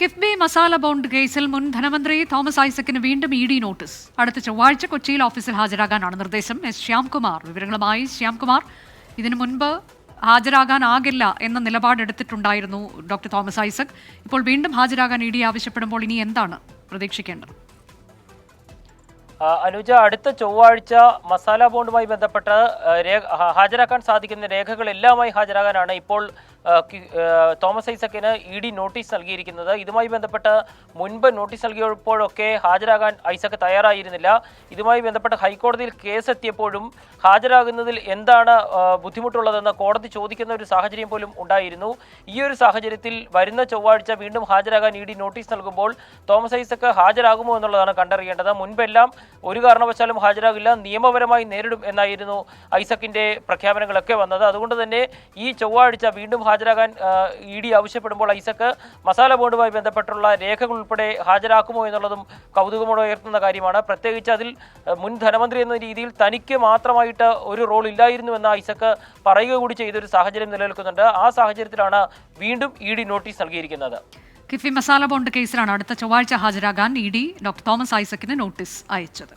KIIFB masala bond കേസിൽ മുൻ ധനമന്ത്രി തോമസ് ഐസക്കിന് വീണ്ടും ഇ ഡി നോട്ടീസ്. അടുത്ത ചൊവ്വാഴ്ച കൊച്ചിയിൽ ഓഫീസിൽ ഹാജരാകാനാണ് നിർദ്ദേശം. എസ് ശ്യാംകുമാർ. വിവരങ്ങളുമായി ശ്യാംകുമാർ. ഇതിനു മുൻപ് ഹാജരാകാനാകില്ല എന്ന നിലപാടെടുത്തിട്ടുണ്ടായിരുന്നു ഡോക്ടർ തോമസ് ഐസക്. ഇപ്പോൾ വീണ്ടും ഹാജരാകാൻ ഇ ഡി ആവശ്യപ്പെടുമ്പോൾ ഇനി എന്താണ് പ്രതീക്ഷിക്കേണ്ടത്? അനുജ അടുത്ത ചൊവ്വാഴ്ച മസാല ബോണ്ടുമായി ബന്ധപ്പെട്ട് ഹാജരാക്കാൻ സാധിക്കുന്ന രേഖകളെല്ലാമായി ഹാജരാകാനാണ് ഇപ്പോൾ തോമസ് ഐസക്കിന് ഇ ഡി നോട്ടീസ് നൽകിയിരിക്കുന്നത്. ഇതുമായി ബന്ധപ്പെട്ട് മുൻപ് നോട്ടീസ് നൽകിയപ്പോഴൊക്കെ ഹാജരാകാൻ ഐസക്ക് തയ്യാറായിരുന്നില്ല. ഇതുമായി ബന്ധപ്പെട്ട് ഹൈക്കോടതിയിൽ കേസ് എത്തിയപ്പോഴും ഹാജരാകുന്നതിൽ എന്താണ് ബുദ്ധിമുട്ടുള്ളതെന്ന് കോടതി ചോദിക്കുന്ന ഒരു സാഹചര്യം പോലും ഉണ്ടായിരുന്നു. ഈ ഒരു സാഹചര്യത്തിൽ വരുന്ന ചൊവ്വാഴ്ച വീണ്ടും ഹാജരാകാൻ ഇ ഡി നോട്ടീസ് നൽകുമ്പോൾ തോമസ് ഐസക്ക് ഹാജരാകുമോ എന്നുള്ളതാണ് കണ്ടറിയേണ്ടത്. മുൻപെല്ലാം ഒരു കാരണവശാലും ഹാജരാകില്ല നിയമപരമായി നേരിടും എന്നായിരുന്നു ഐസക്കിന്റെ പ്രഖ്യാപനങ്ങളൊക്കെ വന്നത്. അതുകൊണ്ട് തന്നെ ഈ ചൊവ്വാഴ്ച വീണ്ടും ഹാജരാകാൻ ഇ ഡി ആവശ്യപ്പെടുമ്പോൾ ഐസക്ക് മസാല ബോണ്ടുമായി ബന്ധപ്പെട്ടുള്ള രേഖകൾ ഉൾപ്പെടെ ഹാജരാക്കുമോ എന്നുള്ളതും കൗതുകമോടെ ഉയർത്തുന്ന കാര്യമാണ്. പ്രത്യേകിച്ച് അതിൽ മുൻ ധനമന്ത്രി എന്ന രീതിയിൽ തനിക്ക് മാത്രമായിട്ട് ഒരു റോൾ ഇല്ലായിരുന്നു ഇല്ലായിരുന്നുവെന്ന് ഐസക്ക് പറയുക കൂടി ചെയ്തൊരു സാഹചര്യം നിലനിൽക്കുന്നുണ്ട്. ആ സാഹചര്യത്തിലാണ് വീണ്ടും ഇ ഡി നോട്ടീസ് നൽകിയിരിക്കുന്നത്. കിഫി മസാല ബോണ്ട് കേസിലാണ് അടുത്ത ചൊവ്വാഴ്ച ഹാജരാകാൻ ഇ ഡി ഡോക്ടർ തോമസ് ഐസക്കിന് നോട്ടീസ് അയച്ചത്.